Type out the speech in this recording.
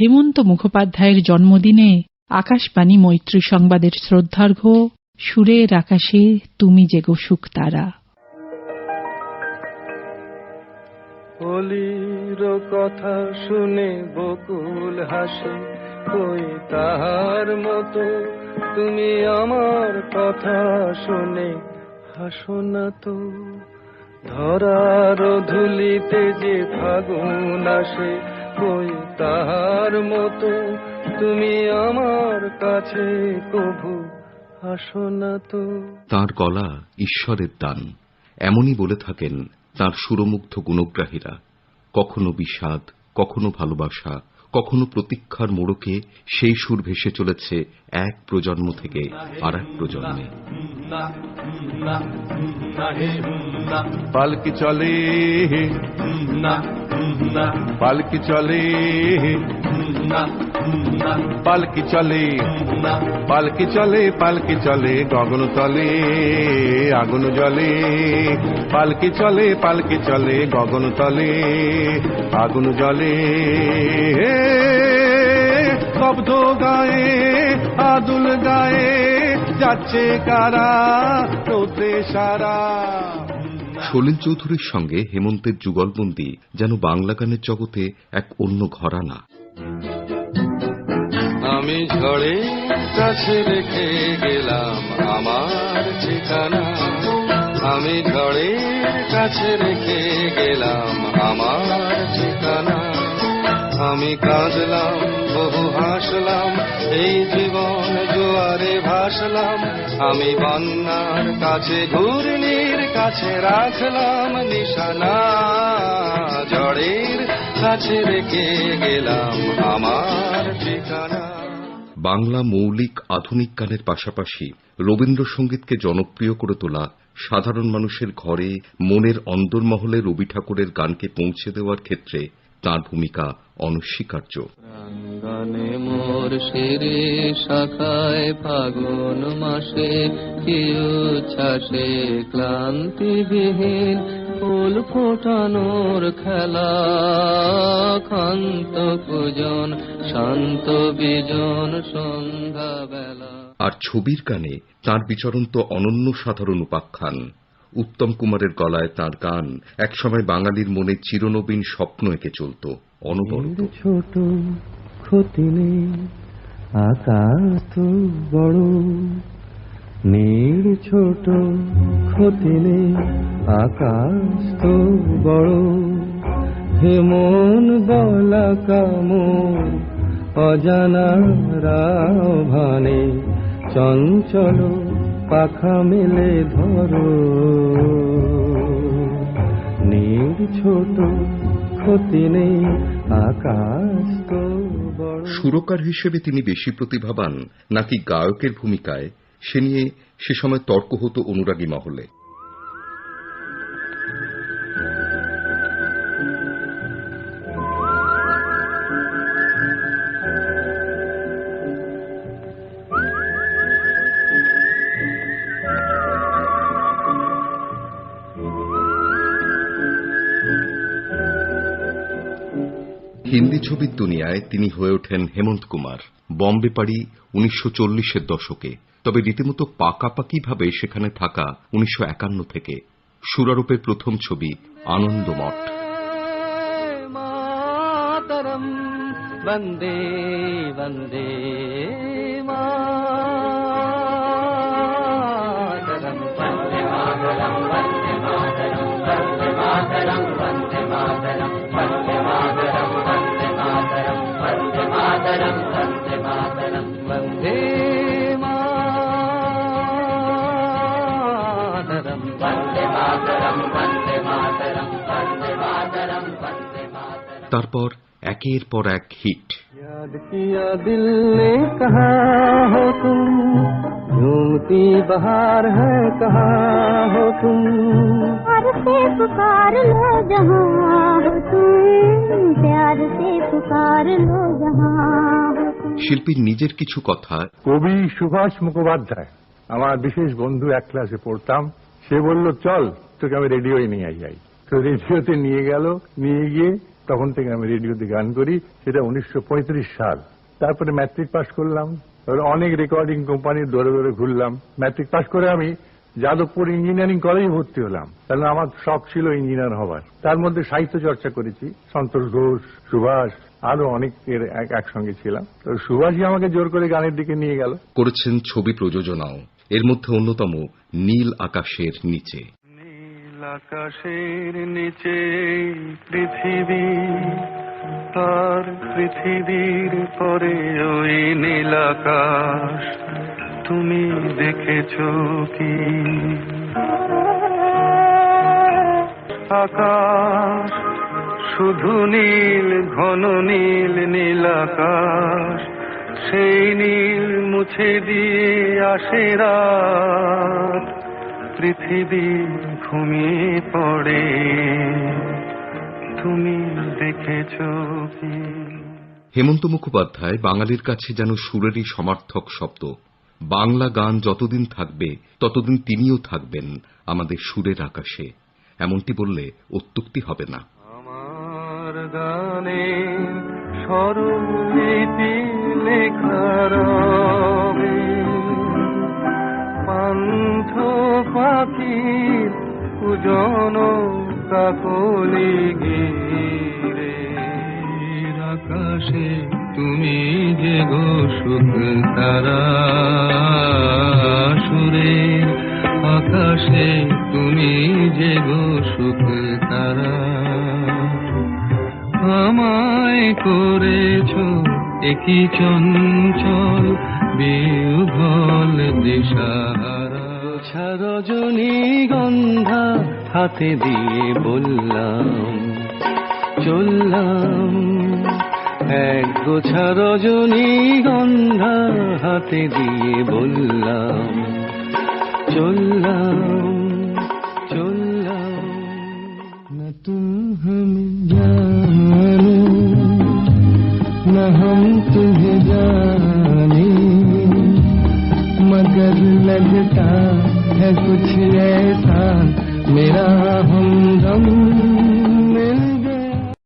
হেমন্ত মুখোপাধ্যায়ের জন্মদিনে আকাশবাণী মৈত্রী সংবাদের শ্রদ্ধার্ঘ্য সুরের আকাশে তুমি জেগো সুখ তারা। হোলির কথা শুনে বকুল হাসে, কই তাহার মতো তুমি আমার কথা শুনে হাসো না তো। ধরার ধুলিতে যে ফাগুন আসে কই তাহার মতো? তুমি আমার কাছে কভু আসো না তো। তাঁর গলা ঈশ্বরের দান এমনই বলে থাকেন তাঁর সুরমুগ্ধ গুণগ্রাহীরা। কখনো বিষাদ কখনো ভালোবাসা কখনো প্রতীক্ষার মোড়কে সেই সুর ভেসে চলেছে এক প্রজন্ম থেকে আর এক প্রজন্মে। পালকি চলে পালকি চলে। পালকি চলে। পালকি চলে পালকি চলে গগন তলে আগুন জলে পালকি চলে পালকি চলে গগন তলে আগুন জলে শব্দ গায়ে আদুল গায়ে যাচ্ছে কারা রোদে সারা। সলিল চৌধুরীর সঙ্গে হেমন্তের যুগলবন্দি যেন বাংলা গানের জগতে এক অন্য ঘরানা। আমি ঝড়ে কাছে রেখে গেলাম আমার ঠিকানা। আমি ঝড়ে কাছে রেখে গেলাম আমার ঠিকানা। আমি কাঁদলাম, বহু হাসলাম, এই জীবন জোয়ারে ভাসলাম। আমি বন্যার কাছে, ঘূর্ণির কাছে রাখলাম নিশানা। ঝড়ের কাছে রেখে গেলাম আমার ঠিকানা। বাংলা মৌলিক আধুনিক গানের পাশাপাশি রবীন্দ্রসঙ্গীতকে জনপ্রিয় করে তোলা সাধারণ মানুষের ঘরে মনের অন্দরমহলে রবি ঠাকুরের গানকে পৌঁছে দেওয়ার ক্ষেত্রে তাঁর ভূমিকা অনস্বীকার্য। প্রাঙ্গনে মোর শিরে শাখায় ফাগুন মাসে কি উচ্ছ্বাসে ক্লান্তিবিহীন ফুল ফোটানোর খেলা খান্ত পূজন শান্ত বিজন সন্ধ্যা বেলা আর ছবির গানে তাঁর বিচরণ তো অনন্য সাধারণ উপাখ্যান। উত্তম কুমারের গলায় তাঁর গান একসময় বাঙালির মনে চিরনবীন স্বপ্ন এঁকে চলত, অনবরত। ছোট ক্ষতি নেই, আকাশ তো বড়। নীল ছোট ক্ষতি নেই, আকাশ তো বড়। হেমন গলা কামন অজানা রাভানে চঞ্চল। পাখা মেলে ধরো। নীল ছোট ক্ষতি নেই, আকাশ তো সুরকার হিসেবে তিনি বেশি প্রতিভাবান, নাকি গায়কের ভূমিকায়? সে নিয়ে সে সময় তর্ক হতো অনুরাগী মহলে। হিন্দি ছবির দুনিয়ায় তিনি হয়ে ওঠেন হেমন্ত কুমার। বম্বে পাড়ি উনিশশো চল্লিশের দশকে। তবে রীতিমতো পাকাপাকিভাবে সেখানে থাকা উনিশশো একান্ন থেকে। সুরারোপের প্রথম ছবি আনন্দমঠ। বন্দে বন্দে মাতরম বন্দে মাতরম। তারপর একের পর এক হিট याद किया दिल ने कहा हो तुम झूमती बहार है कहा हो तुम प्यार से पुकार लो जहाँ हो तुम प्यार से पुकार लो जहाँ हो तुम শিল্পীর নিজের কিছু কথা কবি সুভাষ মুখোপাধ্যায় আমার বিশেষ বন্ধু এক ক্লাসে পড়তাম সে বলল চল তোকে আমি রেডিওয় নিয়ে যাই তো রেডিওতে নিয়ে গেল নিয়ে গিয়ে তখন থেকে আমি রেডিওতে গান করি, সেটা উনিশশো পঁয়ত্রিশ সাল। তারপরে ম্যাট্রিক পাশ করলাম। অনেক রেকর্ডিং কোম্পানির দৌড়ে দৌড়ে ঘুরলাম। ম্যাট্রিক পাশ করে আমি যাদবপুর ইঞ্জিনিয়ারিং কলেজে ভর্তি হলাম। কারণ আমার শখ ছিল ইঞ্জিনিয়ার হবার। তার মধ্যে সাহিত্য চর্চা করেছি। সন্তোষ ঘোষ, সুভাষ, আরও অনেকের এক- একসঙ্গে ছিলাম। তো সুভাষই আমাকে জোর করে গানের দিকে নিয়ে গেল। করেছেন ছবি প্রযোজনাও। এর মধ্যে অন্যতম নীল আকাশের নিচে। আকাশের নিচে পৃথিবী, তার পৃথিবীর পরে ওই নীল আকাশ, তুমি দেখেছ কি? আকাশ, শুধু নীল, ঘন নীল নীল আকাশ, সেই নীল মুছে দিয়ে আসে রাত, পৃথিবী ঘুমিয়ে পড়ে। তুমি দেখেছ কি? হেমন্ত মুখোপাধ্যায় বাঙালির কাছে যেন সুরেরই সমার্থক শব্দ। বাংলা গান যতদিন থাকবে ততদিন তিনিও থাকবেন আমাদের সুরের আকাশে। এমনটি বললে অত্যুক্তি হবে না। আমার গানে স্বরলিপি লেখার কাকলি গিরে আকাশে, তুমি যে গো সুখ তারা সুরের আকাশে তুমি যে গো সুখ তারা। আমায় করেছ একই চঞ্চল বিহল দিশাহারা। রজনী গন্ধা হাতে দিয়ে বললাম চললাম এক গোছা রজনী গন্ধা হাতে দিয়ে বললাম চললাম চললাম न तुम हमें जानो न हम तुम्हें जाने मगर लगता है कुछ ऐसा मेरा हमदम